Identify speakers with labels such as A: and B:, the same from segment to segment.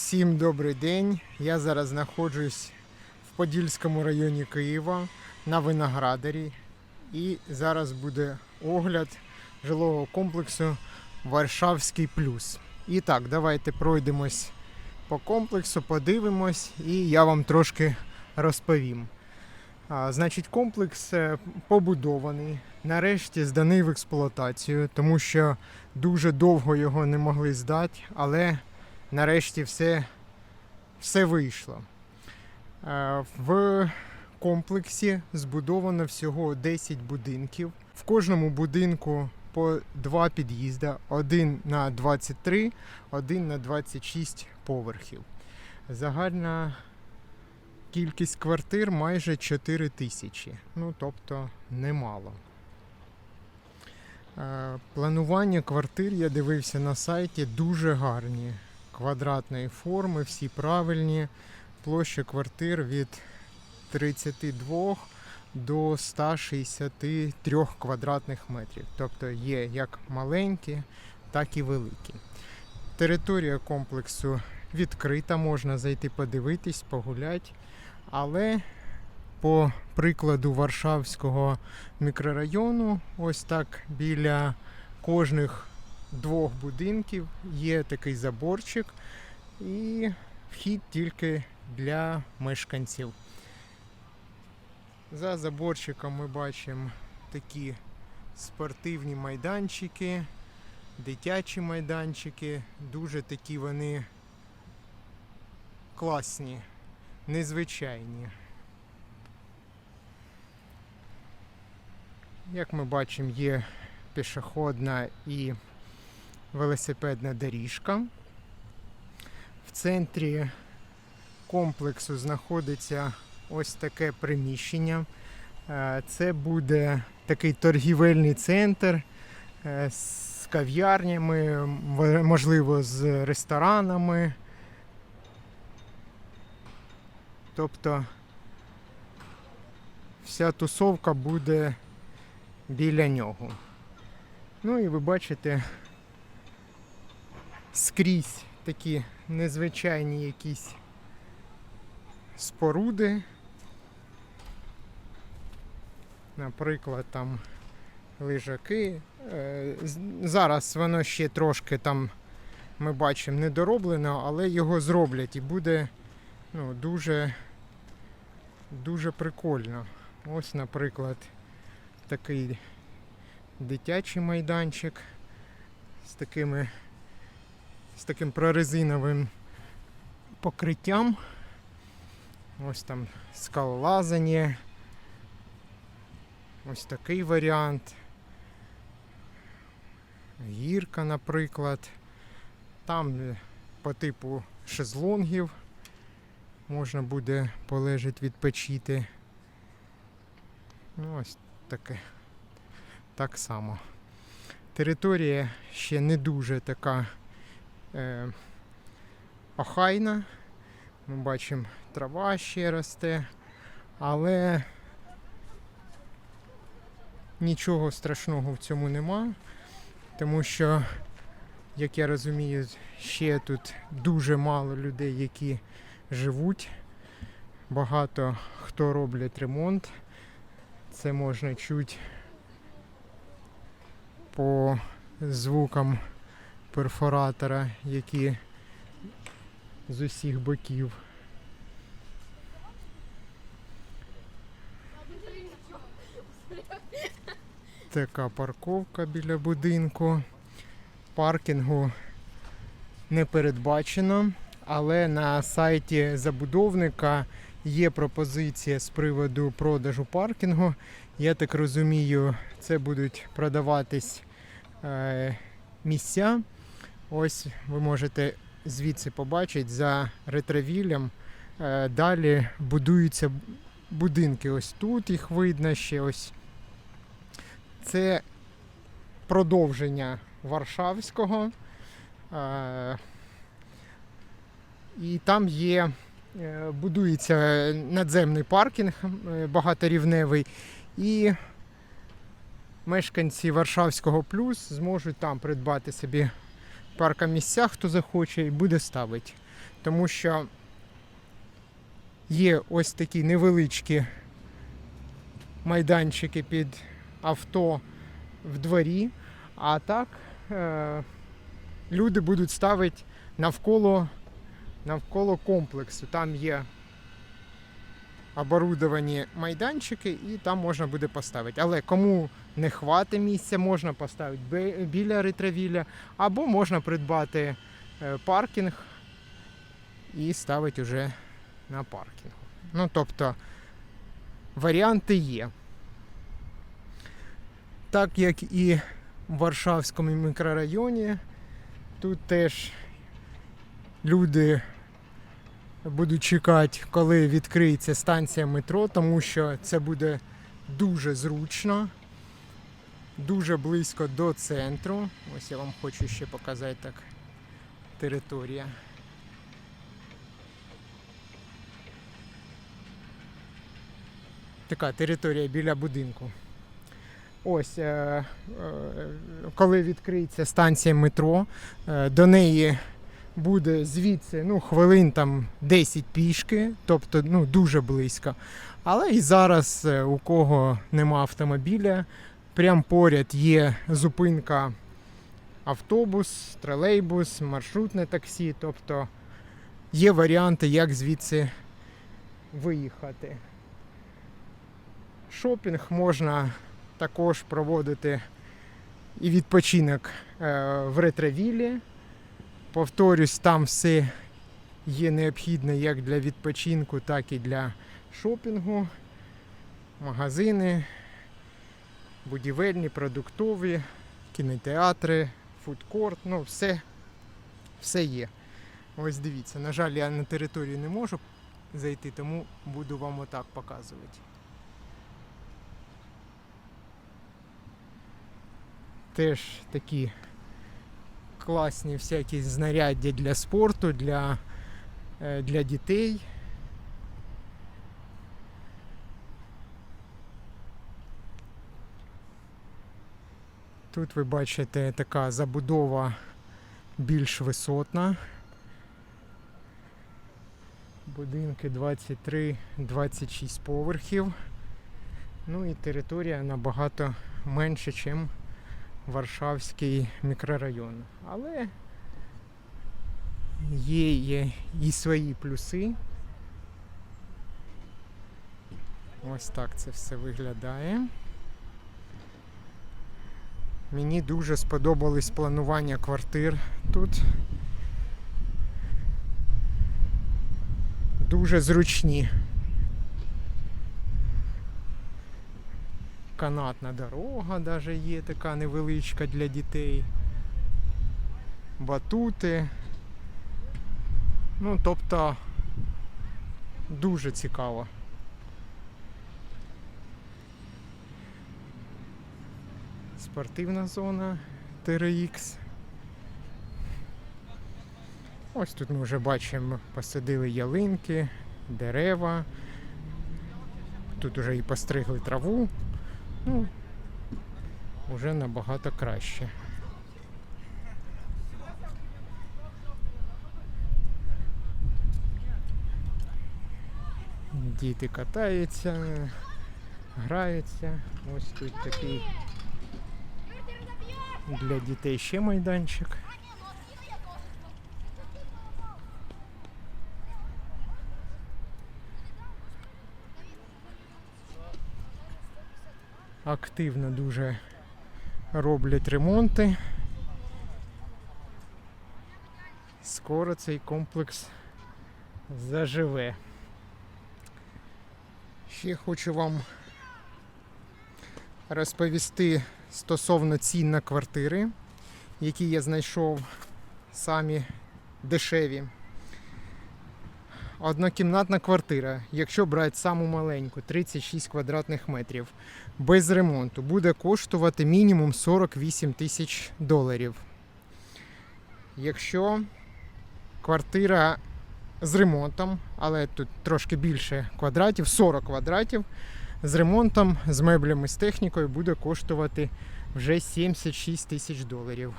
A: Всім добрий день. Я зараз знаходжусь в Подільському районі Києва на Виноградарі. І зараз буде огляд жилого комплексу Варшавський плюс. І так, давайте пройдемось по комплексу, подивимось, і я вам трошки розповім. А, значить, комплекс е, побудований, нарешті зданий в експлуатацію, тому що дуже довго його не могли здати, але нарешті все, все вийшло. Е, В комплексі збудовано всього 10 будинків. В кожному будинку по два під'їзда: один на 23, один на 26 поверхів. Загальна кількість квартир майже 4 тисячі. Ну, тобто немало. Е, Планування квартир я дивився на сайті дуже гарні. Квадратної форми, всі правильні. Площа квартир від 32 до 163 квадратних метрів. Тобто є як маленькі, так і великі. Територія комплексу відкрита, можна зайти подивитись, погуляти. Але по прикладу Варшавського мікрорайону, ось так біля кожних двох будинків є такий заборчик і вхід тільки для мешканців. За заборчиком ми бачимо такі спортивні майданчики, дитячі майданчики. Дуже такі вони класні, незвичайні. Як ми бачимо, є пішохідна і велосипедна доріжка. В центрі комплексу знаходиться ось таке приміщення. Е, Це буде такий торгівельний центр е, з кав'ярнями, можливо, з ресторанами. Тобто вся тусовка буде біля нього. Ну і ви бачите скрізь такі незвичайні якісь споруди. Наприклад, там лежаки. Е, Зараз воно ще трошки там, ми бачимо, недороблено, але його зроблять і буде ну, дуже, дуже прикольно. Ось, наприклад, такий дитячий майданчик з такими з таким прорезиновим покриттям. Ось там скалолазання. Ось такий варіант. Гірка, наприклад. Там е, по типу шезлонгів можна буде полежати, відпочити. Ну, ось таке. Так само. Територія ще не дуже така е, охайна. Ми бачимо, трава ще росте, але нічого страшного в цьому нема, тому що, як я розумію, ще тут дуже мало людей, які живуть. Багато хто роблять ремонт. Це можна чути по звукам перфоратора, які з усіх боків. Така парковка біля будинку. Паркінгу не передбачено, але на сайті забудовника є пропозиція з приводу продажу паркінгу. Я так розумію, це будуть продаватись е, місця. Ось ви можете звідси побачити за ретровілем. Е, далі будуються будинки. Ось тут їх видно ще ось. Це продовження Варшавського. Е, і там є, е, будується надземний паркінг багаторівневий. І мешканці Варшавського плюс зможуть там придбати собі паркомісця, хто захоче, і буде ставити. тому що є ось такі невеличкі майданчики під авто в дворі, а так е, люди будуть ставити навколо, навколо комплексу. Там є оборудовані майданчики, і там можна буде поставити. Але кому не хватить місця, можна поставити біля ретровіля, або можна придбати е, паркінг і ставити вже на паркінгу. Ну, тобто варіанти є. Так як і в Варшавському мікрорайоні, тут теж люди будуть чекати, коли відкриється станція метро, тому що це буде дуже зручно, дуже близько до центру. Ось я вам хочу ще показати так територія. Така територія біля будинку. Ось, е, е, коли відкриється станція метро, е, до неї буде звідси ну, хвилин там 10 пішки, тобто ну, дуже близько. Але і зараз, е, у кого нема автомобіля, прямо поряд є зупинка автобус, тролейбус, маршрутне таксі. Тобто є варіанти, як звідси виїхати. Шопінг можна також проводити і відпочинок е, в ретровілі. Повторюсь, там все є необхідне як для відпочинку, так і для шопінгу. Магазини, будівельні, продуктові, кінотеатри, фудкорт, ну все, все є. Ось дивіться, на жаль, я на територію не можу зайти, тому буду вам отак показувати. Теж такі класні всякі знаряддя для спорту, для, е, для дітей. Тут ви бачите така забудова більш висотна. Будинки 23-26 поверхів. Ну і територія набагато менше, ніж Варшавський мікрорайон. Але є, є і свої плюси. Ось так це все виглядає. Мені дуже сподобались планування квартир тут. Дуже зручні. Канатна дорога даже є така невеличка для дітей. Батути. Ну, тобто дуже цікаво. Спортивна зона TRX. Ось тут ми вже бачимо, посадили ялинки, дерева. Тут вже і постригли траву. Ну, вже набагато краще. Діти катаються, граються. Ось тут такий для дітей ще майданчик. Активно дуже роблять ремонти. Скоро цей комплекс заживе. Ще хочу вам розповісти стосовно цін на квартири, які я знайшов самі дешеві. Однокімнатна квартира, якщо брати саму маленьку, 36 квадратних метрів, без ремонту, буде коштувати мінімум 48 тисяч доларів. Якщо квартира з ремонтом, але тут трошки більше квадратів, 40 квадратів, з ремонтом, з меблями, з технікою буде коштувати вже 76 тисяч доларів.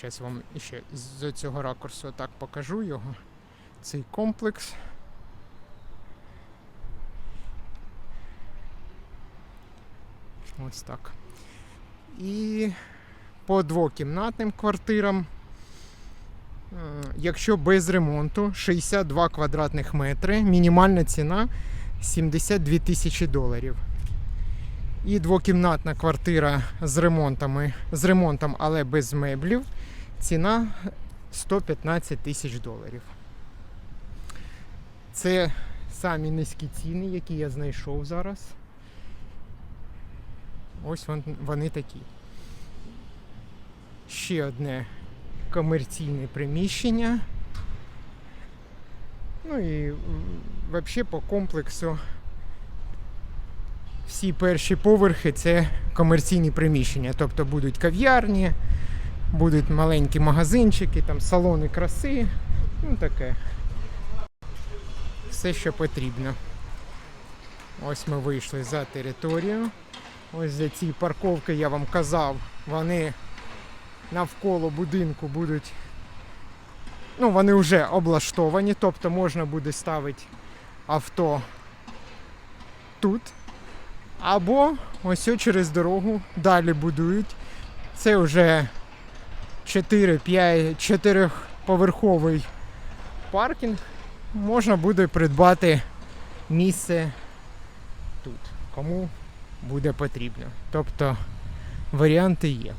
A: Зараз вам ще з цього ракурсу так покажу його. Цей комплекс. Ось так. І по двокімнатним квартирам, якщо без ремонту, 62 квадратних метри, мінімальна ціна 72 тисячі доларів. І двокімнатна квартира з ремонтами, з ремонтом, але без меблів, ціна 115 тисяч доларів. Це самі низькі ціни, які я знайшов зараз. Ось вони такі. Ще одне комерційне приміщення. Ну і взагалі по комплексу всі перші поверхи це комерційні приміщення. Тобто будуть кав'ярні, будуть маленькі магазинчики, там салони краси. Ну таке. Все, що потрібно. Ось ми вийшли за територію. Ось за ці парковки я вам казав, вони навколо будинку будуть. Ну, вони вже облаштовані, тобто можна буде ставити авто тут. Або ось через дорогу далі будують. Це вже 4-5 чотирьохповерховий паркінг. Можна буде придбати місце тут, кому буде потрібно. Тобто варіанти є.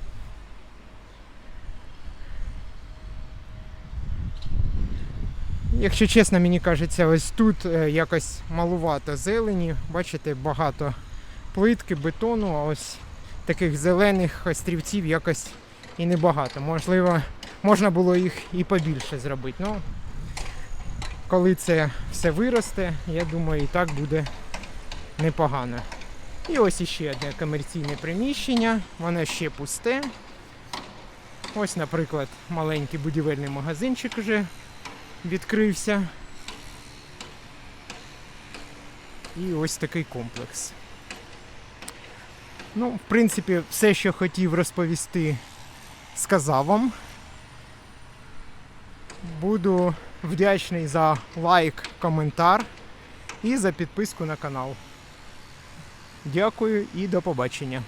A: Якщо чесно, мені кажеться, ось тут е, якось малувато зелені. Бачите, багато плитки, бетону, а ось таких зелених острівців якось і небагато. Можливо, можна було їх і побільше зробити. Ну, коли це все виросте, я думаю, і так буде непогано. І ось іще одне комерційне приміщення, воно ще пусте. Ось, наприклад, маленький будівельний магазинчик вже відкрився. І ось такий комплекс. Ну, в принципі, все, що хотів розповісти, сказав вам. Буду вдячний за лайк, коментар і за підписку на канал. Дякую і до побачення.